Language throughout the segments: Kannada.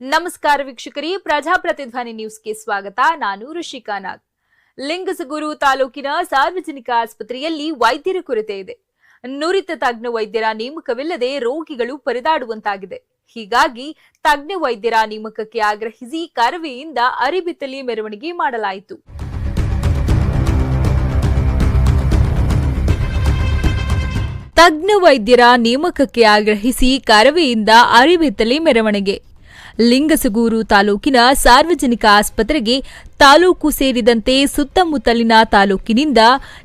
ನಮಸ್ಕಾರ ವೀಕ್ಷಕರೇ, ಪ್ರಜಾಪ್ರತಿಧ್ವನಿ ನ್ಯೂಸ್ಗೆ ಸ್ವಾಗತ. ನಾನು ಋಷಿಕಾ ನಾಗ್. ಲಿಂಗಸಗೂರು ತಾಲೂಕಿನ ಸಾರ್ವಜನಿಕ ಆಸ್ಪತ್ರೆಯಲ್ಲಿ ವೈದ್ಯರ ಕೊರತೆ ಇದೆ. ನುರಿತ ತಜ್ಞ ವೈದ್ಯರ ನೇಮಕವಿಲ್ಲದೆ ರೋಗಿಗಳು ಪರಿದಾಡುವಂತಾಗಿದೆ. ಹೀಗಾಗಿ ತಜ್ಞ ವೈದ್ಯರ ನೇಮಕಕ್ಕೆ ಆಗ್ರಹಿಸಿ ಕರವೆಯಿಂದ ಅರಿಬಿತ್ತಲಿ ಮೆರವಣಿಗೆ ಮಾಡಲಾಯಿತು. ತಜ್ಞ ವೈದ್ಯರ ನೇಮಕಕ್ಕೆ ಆಗ್ರಹಿಸಿ ಕರವೆಯಿಂದ ಅರಿಬಿತ್ತಲಿ ಮೆರವಣಿಗೆ. ಲಿಂಗಸಗೂರು ತಾಲೂಕಿನ ಸಾರ್ವಜನಿಕ ಆಸ್ಪತ್ರೆಗೆ ತಾಲೂಕು ಸೇರಿದಂತೆ ಸುತ್ತಮುತ್ತಲಿನ ತಾಲೂಕಿನಿಂದ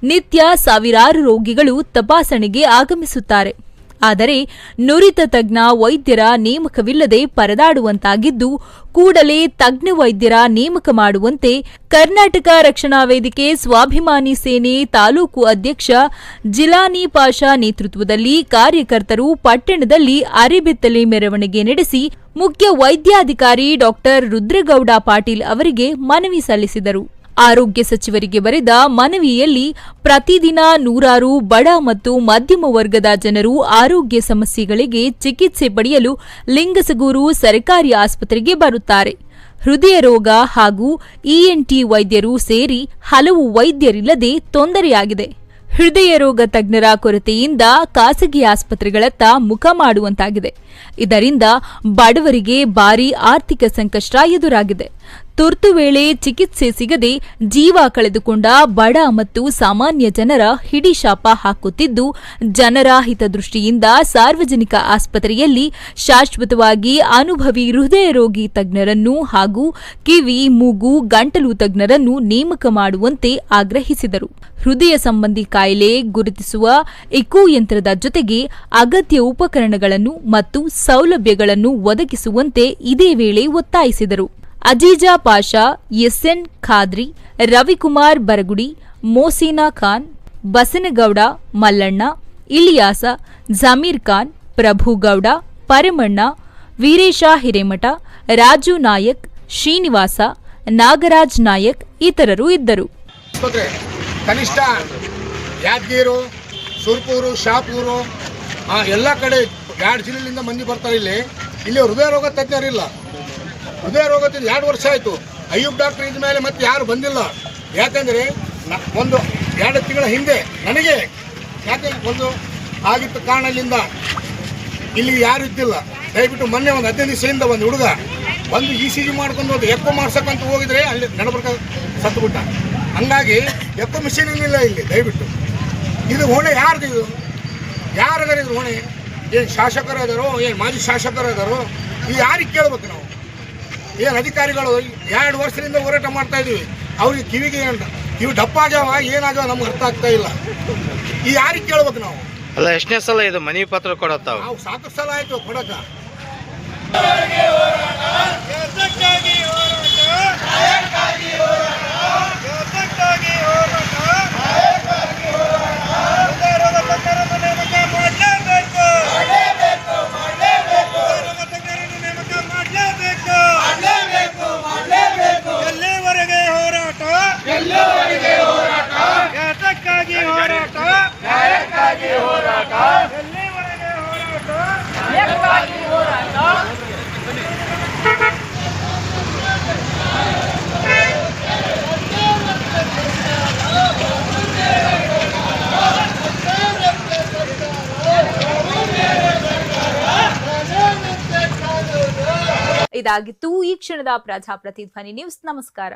ನಿತ್ಯ ಸಾವಿರಾರು ರೋಗಿಗಳು ತಪಾಸಣೆಗೆ ಆಗಮಿಸುತ್ತಾರೆ. ಆದರೆ ನುರಿತ ತಜ್ಞ ವೈದ್ಯರ ನೇಮಕವಿಲ್ಲದೆ ಪರದಾಡುವಂತಾಗಿದ್ದು, ಕೂಡಲೇ ತಜ್ಞ ವೈದ್ಯರ ನೇಮಕ ಮಾಡುವಂತೆ ಕರ್ನಾಟಕ ರಕ್ಷಣಾ ವೇದಿಕೆ ಸ್ವಾಭಿಮಾನಿ ಸೇನೆ ತಾಲೂಕು ಅಧ್ಯಕ್ಷ ಜಿಲಾನಿ ಪಾಷಾ ನೇತೃತ್ವದಲ್ಲಿ ಕಾರ್ಯಕರ್ತರು ಪಟ್ಟಣದಲ್ಲಿ ಅರೆಬೆತ್ತಲೆ ಮೆರವಣಿಗೆ ನಡೆಸಿ ಮುಖ್ಯ ವೈದ್ಯಾಧಿಕಾರಿ ಡಾಕ್ಟರ್ ರುದ್ರಗೌಡ ಪಾಟೀಲ್ ಅವರಿಗೆ ಮನವಿ ಸಲ್ಲಿಸಿದರು. ಆರೋಗ್ಯ ಸಚಿವರಿಗೆ ಬರೆದ ಮನವಿಯಲ್ಲಿ ಪ್ರತಿದಿನ ನೂರಾರು ಬಡ ಮತ್ತು ಮಧ್ಯಮ ವರ್ಗದ ಜನರು ಆರೋಗ್ಯ ಸಮಸ್ಯೆಗಳಿಗೆ ಚಿಕಿತ್ಸೆ ಪಡೆಯಲು ಲಿಂಗಸಗೂರು ಸರ್ಕಾರಿ ಆಸ್ಪತ್ರೆಗೆ ಬರುತ್ತಾರೆ. ಹೃದಯ ರೋಗ ಹಾಗೂ ಇಎನ್ಟಿ ವೈದ್ಯರು ಸೇರಿ ಹಲವು ವೈದ್ಯರಿಲ್ಲದೆ ತೊಂದರೆಯಾಗಿದೆ. ಹೃದಯ ರೋಗ ತಜ್ಞರ ಕೊರತೆಯಿಂದ ಖಾಸಗಿ ಆಸ್ಪತ್ರೆಗಳತ್ತ ಮುಖ ಮಾಡುವಂತಾಗಿದೆ. ಇದರಿಂದ ಬಡವರಿಗೆ ಭಾರಿ ಆರ್ಥಿಕ ಸಂಕಷ್ಟ ಎದುರಾಗಿದೆ. ತುರ್ತು ವೇಳೆ ಚಿಕಿತ್ಸೆ ಸಿಗದೆ ಜೀವ ಕಳೆದುಕೊಂಡ ಬಡ ಮತ್ತು ಸಾಮಾನ್ಯ ಜನರ ಹಿಡಿಶಾಪ ಹಾಕುತ್ತಿದ್ದು, ಜನರ ಹಿತದೃಷ್ಟಿಯಿಂದ ಸಾರ್ವಜನಿಕ ಆಸ್ಪತ್ರೆಯಲ್ಲಿ ಶಾಶ್ವತವಾಗಿ ಅನುಭವಿ ಹೃದಯ ರೋಗಿ ತಜ್ಞರನ್ನು ಹಾಗೂ ಕಿವಿ, ಮೂಗು, ಗಂಟಲು ತಜ್ಞರನ್ನು ನೇಮಕ ಮಾಡುವಂತೆ ಆಗ್ರಹಿಸಿದರು. ಹೃದಯ ಸಂಬಂಧಿ ಕಾಯಿಲೆ ಗುರುತಿಸುವ ಇಕೋ ಯಂತ್ರದ ಜೊತೆಗೆ ಅಗತ್ಯ ಉಪಕರಣಗಳನ್ನು ಮತ್ತು ಸೌಲಭ್ಯಗಳನ್ನು ಒದಗಿಸುವಂತೆ ಇದೇ ವೇಳೆ ಒತ್ತಾಯಿಸಿದರು. ಅಜೀಜಾ ಪಾಷಾ, ಎಸ್ಎನ್ ಖಾದ್ರಿ, ರವಿಕುಮಾರ್ ಬರಗುಡಿ, ಮೋಸಿನಾ ಖಾನ್, ಬಸನಗೌಡ, ಮಲ್ಲಣ್ಣ, ಇಲಿಯಾಸ, ಜಮೀರ್ ಖಾನ್, ಪ್ರಭುಗೌಡ, ಪರಮಣ್ಣ, ವೀರೇಶ ಹಿರೇಮಠ, ರಾಜು ನಾಯಕ್, ಶ್ರೀನಿವಾಸ, ನಾಗರಾಜ್ ನಾಯಕ್ ಇತರರು ಇದ್ದರು. ಕನಿಷ್ಠ ಯಾದಗಿರು, ಸುರ್ಪೂರು, ಶಾಪೂರು ಎಲ್ಲ ಕಡೆ ಎರಡು ಜಿಲ್ಲೆಯಿಂದ ಮಂದಿ ಬರ್ತಾರೆ ಇಲ್ಲಿ. ಇಲ್ಲಿ ಹೃದಯ ರೋಗ ತಜ್ಞರಿಲ್ಲ. ಹೃದಯ ರೋಗ ತಿಂದು ಎರಡು ವರ್ಷ ಆಯಿತು. ಅಯ್ಯೂಬ್ ಡಾಕ್ಟರ್ ಇದ್ದ ಮೇಲೆ ಮತ್ತೆ ಯಾರು ಬಂದಿಲ್ಲ. ಯಾಕಂದರೆ ಒಂದು ಎರಡು ತಿಂಗಳ ಹಿಂದೆ ನನಗೆ ಯಾಕೆ ಒಂದು ಆಗಿದ್ದ ಕಾರಣದಿಂದ ಇಲ್ಲಿ ಯಾರು ಇದ್ದಿಲ್ಲ. ದಯವಿಟ್ಟು ಮೊನ್ನೆ ಒಂದು ಹದಿನೈದು ದಿವಸದಿಂದ ಒಂದು ಹುಡುಗ ಒಂದು ಇ ಸಿ ಜಿ ಮಾಡ್ಕೊಂಡು ಒಂದು ಎಕ್ಕೋ ಮಾಡ್ಸಕ್ಕಂತ ಹೋಗಿದ್ರೆ ಅಲ್ಲಿ ನಡಬರ್ಕ ಸತ್ತುಬಿಟ್ಟ ಹಂಗಾಗಿ ಎಕ್ಕೋ ಮಿಷಿನ್ ಇಲ್ಲ ಇಲ್ಲಿ, ದಯವಿಟ್ಟು. ಇದು ಹೊಣೆ ಯಾರ್ದು ಇದು? ಯಾರದಾರ ಇದು ಹೊಣೆ? ಏನು ಶಾಸಕರು ಅದಾರೋ ಏನು ಮಾಜಿ ಶಾಸಕರು ಇದು ಯಾರಿಗೆ ಕೇಳ್ಬೇಕು ನಾವು? ಏನು ಅಧಿಕಾರಿಗಳು ಎರಡು ವರ್ಷದಿಂದ ಹೋರಾಟ ಮಾಡ್ತಾ ಇದೀವಿ? ಅವ್ರಿಗೆ ಕಿವಿಗೆ ಅಂತ ಇವು ಡಪ್ಪ ಆಗ್ಯಾವ ಏನಾಗ್ಯಾವ ನಮ್ಗೆ ಅರ್ಥ ಆಗ್ತಾ ಇಲ್ಲ. ಈ ಯಾರಿಗೆ ಕೇಳ್ಬೇಕು ನಾವು? ಅಲ್ಲ ಎಷ್ಟನೇ ಸಲ ಇದು ಮನವಿ ಪತ್ರ ಕೊಡತ್ತಾವ? ನಾವು ಸಾಕಷ್ಟು ಸಲ ಆಯ್ತು ಕೊಡಕ ಯಾತಕ್ಕಾಗಿ ಹೋರಾಟ ಎಲ್ಲಿವರೆಗೆ ಹೋರಾಟ ಇದಾಗಿತ್ತು ಈ ಕ್ಷಣದ ಪ್ರಜಾಪ್ರತಿಧ್ವನಿ ನ್ಯೂಸ್. ನಮಸ್ಕಾರ.